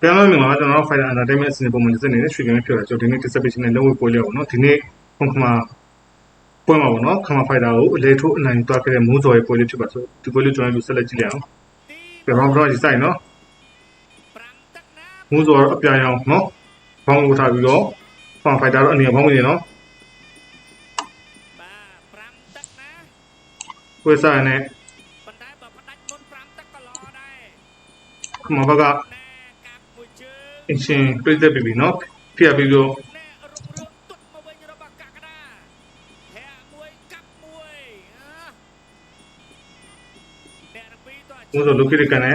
ပြန်လို့မြန်မာကျွန်တော်တို့ Fighter Entertainment အစီအစဉ်ပုံမှန်စစ်နေတဲ့ရွှေကင်းဖြစ်လာကျွန်တော်ဒီနေ့ dissertation နဲ့လုံးဝပွဲလေးပေါ့နော်ဒီနေ့ခွန်ခမာပွဲမှာပေါ့နော်ခမာ Fighter ကိုအလေထိုးအနိုင်တွားခဲ့တဲ့မိုးစော်ရဲ့ပွဲလေးဖြစ်ပါဆိုဒီပွဲလေးကျွန်တော်တို့ဆက်လက်ကြည့်ရအောင်ပြန်တော့တော့ဒီဆိုင်နော်မိုးစော်အပြာရောင်နော်ဘောင်းကိုထားပြီးတော့ခမာ Fighter တော့အနေနဲ့ဘောင်းမနေနော်ပွဲစားနဲ့ခမာဘက်က ពិណប់ពីអភិយោមួយទៅលោកគិរកាណែ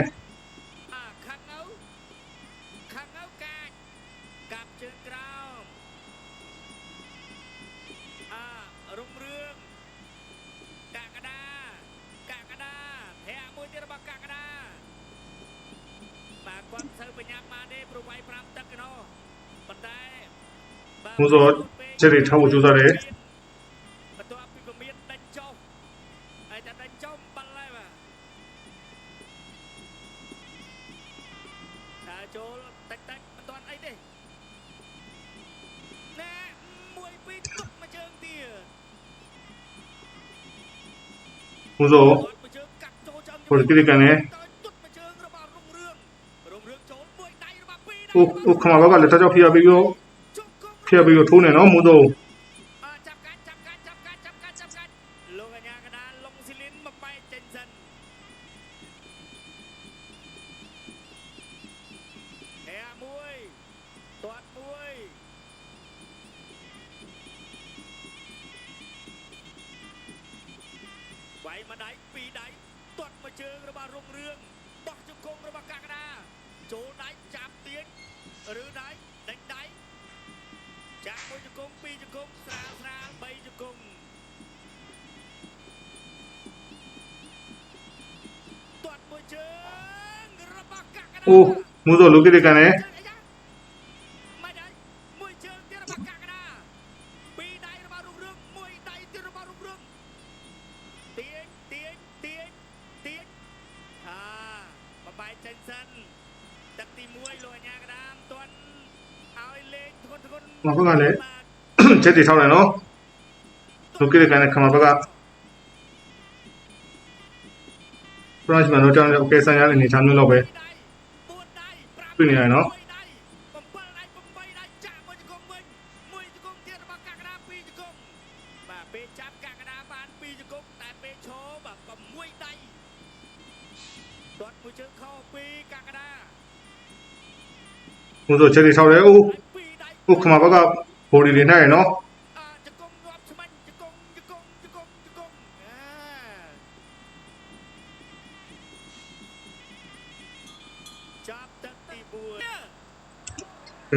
Đúng rồi, chế để thao của chú ra đấy. Đúng rồi, còn cái gì cả này. ဥခမဘကလက်ထကြောက်ဖိရပေးရောဖိရပေးရောထိုးနေနော်မူတော့ไหวมาได้ปีได้ตัดมาเชิงระบาดรุ่งเรืองบอกจุกงระบาดกากนา Chỗ đánh chạm tiến Rứ đánh đánh đánh Chạm 1ជង្គង់2ជង្គង់ស្រាលស្រាល3ជង្គង់ទាត់មួយជើងរបស់កាកណាអូមួយទៅលោកគេកានេទៀងទៀងទៀងទៀងអាបបាយចិនសិន မဘက်ကလည်းချက်တွေထောက်နေနော်လုကိရကန်နဲ့ခမဘက်ကပရန့်ချ်မန်တို့ကြောင့်လည်း okay ဆန်ရတဲ့အနေထားမျိုးတော့ပဲ4ដៃ4ដៃ5တွေ့နေရတယ်နော် ဟိုဆိုချက်တွေထောက်တယ်ဦးဦးခမဘက်ကဘိုဒီတွေနိုင်ရနော်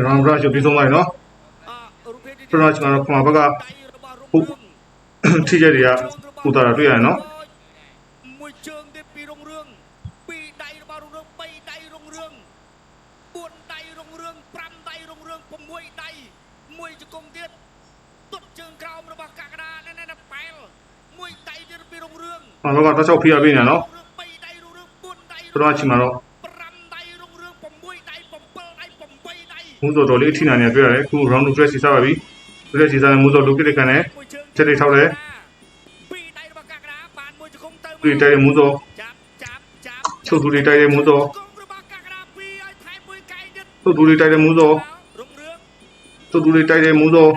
ရောင်ဘရာချ်ပြီးဆုံးပါရနော်ပရနာချ်ကတော့ခမဘက်ကဟုတ်ထိချက်တွေကပူတာတွေ့ရတယ်နော် រុងរឿង6ដៃមួយជង្គង់ទៀតទុតជើងក្រោមរបស់កាកដាណែណែប៉ែលមួយដៃទៀតពីរុងរឿង ခမဘက်ကတော့ချောက်ဖိရပေးနေနော် បីដៃរុងរឿង4ដៃ ပရန့်ချ်မှာတော့ 5ដៃរុងរឿង6ដៃ7ដៃ8ដៃ မိုးစော်တော်လေးအထိနာနေတွေ့ရတယ်ခု round 2 dress စီစားပါပြီ dress စီစားနဲ့မိုးစော်လုကိရကန်နဲ့ មួយជើង ချက်တွေထောက်တယ် ពីរដៃរបស់កាកដាបានមួយជង្គង់ទៅ တွေ့တိုက်တဲ့မိုးစော် ចាប់ចាប់ចាប់ ချုပ်သူတွေတိုက်တဲ့မိုးစော် គង់របស់កាកដាពីរឲ្យថែមមួយកែងទៀត ချုပ်သူတွေတိုက်တဲ့မိုးစော် រុងរឿង ချုပ်တူလေးတိုက်တယ်မိုးစော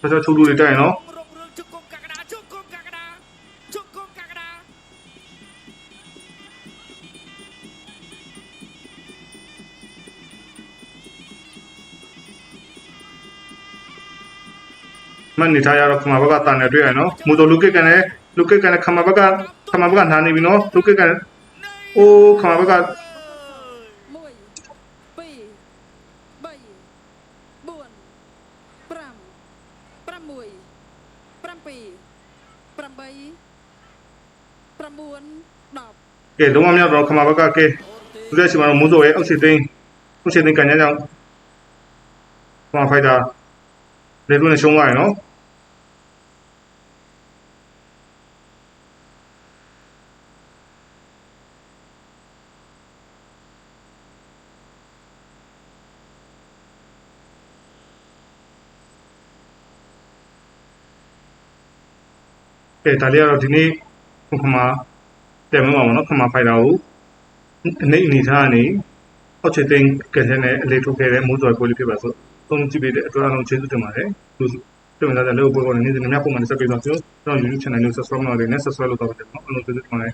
ဖက်ဆက်ချုပ်တူလေးတိုက်ရနော်မှန်နေထားရတော့ခမဘက်ကတန်နေတွေ့ရနော်မူတော်လူကစ်ကန်နဲ့လူကစ်ကန်နဲ့ခမဘက်ကခမဘက်ကနာနေပြီနော်လူကစ်ကန်အိုးခမဘက်က ကဲလုံးဝမြောက်တော့ခမဘက်ကကဲသူလက်ရှိမှာတော့မိုးစော်ရဲ့အောက်စီသိန်းအောက်စီသိန်းကန်ကြကြောင်းခမဖိုက်တာလေတွင်းနဲ့ရှုံးသွားရနော် ကဲဒါလေးကတော့ဒီနေ့ခုခမပြန်မပါဘောနော်ခမဖိုက်တာကိုအနေအနေထားကနေအောက်ချေသိန်းကဲတဲ့နဲ့အလေးထုတ်ခဲ့တဲ့မိုးစော်ပွဲလေးဖြစ်ပါဆိုသုံးကြည့်ပေးတဲ့အတွက်အားလုံးကျေးဇူးတင်ပါတယ်လူပြန်လာတဲ့လောက်ပွဲပေါ်နေနေနေများပုံမှန်ဆက်ပြီးတော့ကျွန်တော် YouTube channel ကို subscribe လုပ်နေနဲ့ subscribe လုပ်တော့တယ်နော်အားလုံးကျေးဇူးတင်ပါတယ်